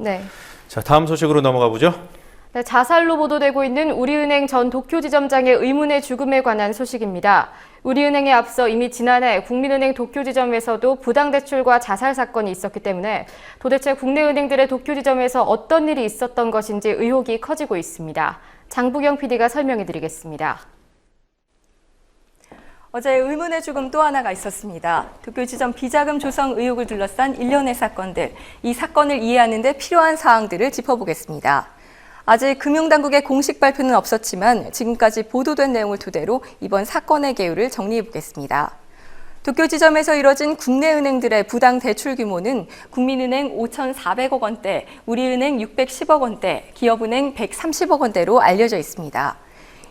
네. 자, 다음 소식으로 넘어가 보죠. 네, 자살로 보도되고 있는 우리은행 전 도쿄 지점장의 의문의 죽음에 관한 소식입니다. 우리은행에 앞서 이미 지난해 국민은행 도쿄 지점에서도 부당 대출과 자살 사건이 있었기 때문에 도대체 국내 은행들의 도쿄 지점에서 어떤 일이 있었던 것인지 의혹이 커지고 있습니다. 장부경 PD가 설명해 드리겠습니다. 어제 의문의 죽음 또 하나가 있었습니다. 도쿄지점 비자금 조성 의혹을 둘러싼 일련의 사건들, 이 사건을 이해하는 데 필요한 사항들을 짚어보겠습니다. 아직 금융당국의 공식 발표는 없었지만 지금까지 보도된 내용을 토대로 이번 사건의 개요를 정리해보겠습니다. 도쿄지점에서 이뤄진 국내 은행들의 부당 대출 규모는 국민은행 5,400억 원대, 우리은행 610억 원대, 기업은행 130억 원대로 알려져 있습니다.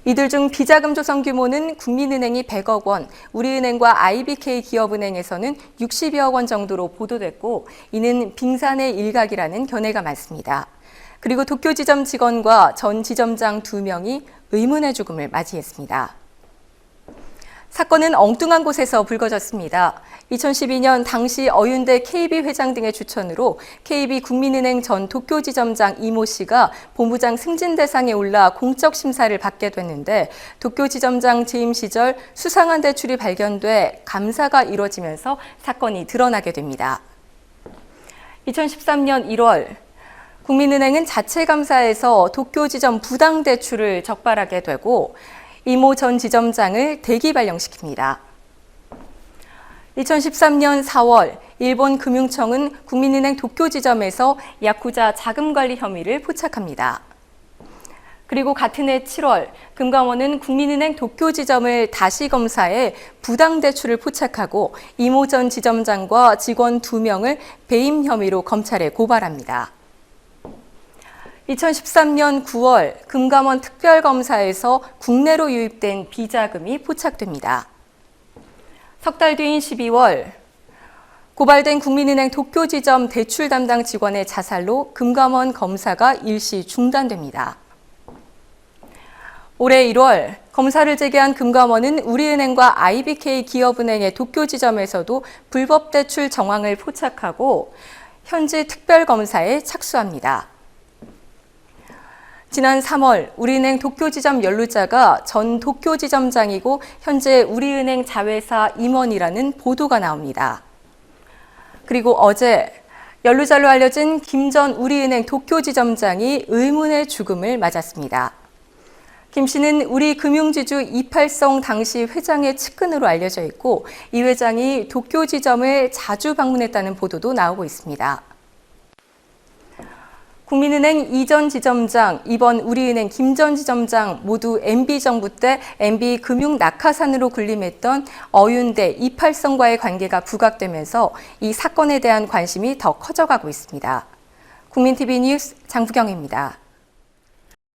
이들 중 비자금 조성 규모는 국민은행이 100억 원, 우리은행과 IBK 기업은행에서는 60여억 원 정도로 보도됐고 이는 빙산의 일각이라는 견해가 많습니다. 그리고 도쿄 지점 직원과 전 지점장 두명이 의문의 죽음을 맞이했습니다. 사건은 엉뚱한 곳에서 불거졌습니다. 2012년 당시 어윤대 KB 회장 등의 추천으로 KB 국민은행 전 도쿄 지점장 이모 씨가 본부장 승진 대상에 올라 공적 심사를 받게 됐는데 도쿄 지점장 재임 시절 수상한 대출이 발견돼 감사가 이뤄지면서 사건이 드러나게 됩니다. 2013년 1월 국민은행은 자체 감사에서 도쿄 지점 부당 대출을 적발하게 되고 이모 전 지점장을 대기 발령시킵니다. 2013년 4월 일본 금융청은 국민은행 도쿄 지점에서 야쿠자 자금 관리 혐의를 포착합니다. 그리고 같은 해 7월 금감원은 국민은행 도쿄 지점을 다시 검사해 부당 대출을 포착하고 이모 전 지점장과 직원 2명을 배임 혐의로 검찰에 고발합니다. 2013년 9월 금감원 특별검사에서 국내로 유입된 비자금이 포착됩니다. 석 달 뒤인 12월 고발된 국민은행 도쿄 지점 대출 담당 직원의 자살로 금감원 검사가 일시 중단됩니다. 올해 1월 검사를 제기한 금감원은 우리은행과 IBK 기업은행의 도쿄 지점에서도 불법 대출 정황을 포착하고 현지 특별검사에 착수합니다. 지난 3월 우리은행 도쿄지점 연루자가 전 도쿄지점장이고 현재 우리은행 자회사 임원이라는 보도가 나옵니다. 그리고 어제 연루자로 알려진 김전 우리은행 도쿄지점장이 의문의 죽음을 맞았습니다. 김 씨는 우리 금융지주 이팔성 당시 회장의 측근으로 알려져 있고 이 회장이 도쿄지점을 자주 방문했다는 보도도 나오고 있습니다. 국민은행 이전 지점장, 이번 우리은행 김전 지점장 모두 MB정부 때 MB 금융 낙하산으로 군림했던 어윤대 이팔성과의 관계가 부각되면서 이 사건에 대한 관심이 더 커져가고 있습니다. 국민TV 뉴스 장부경입니다.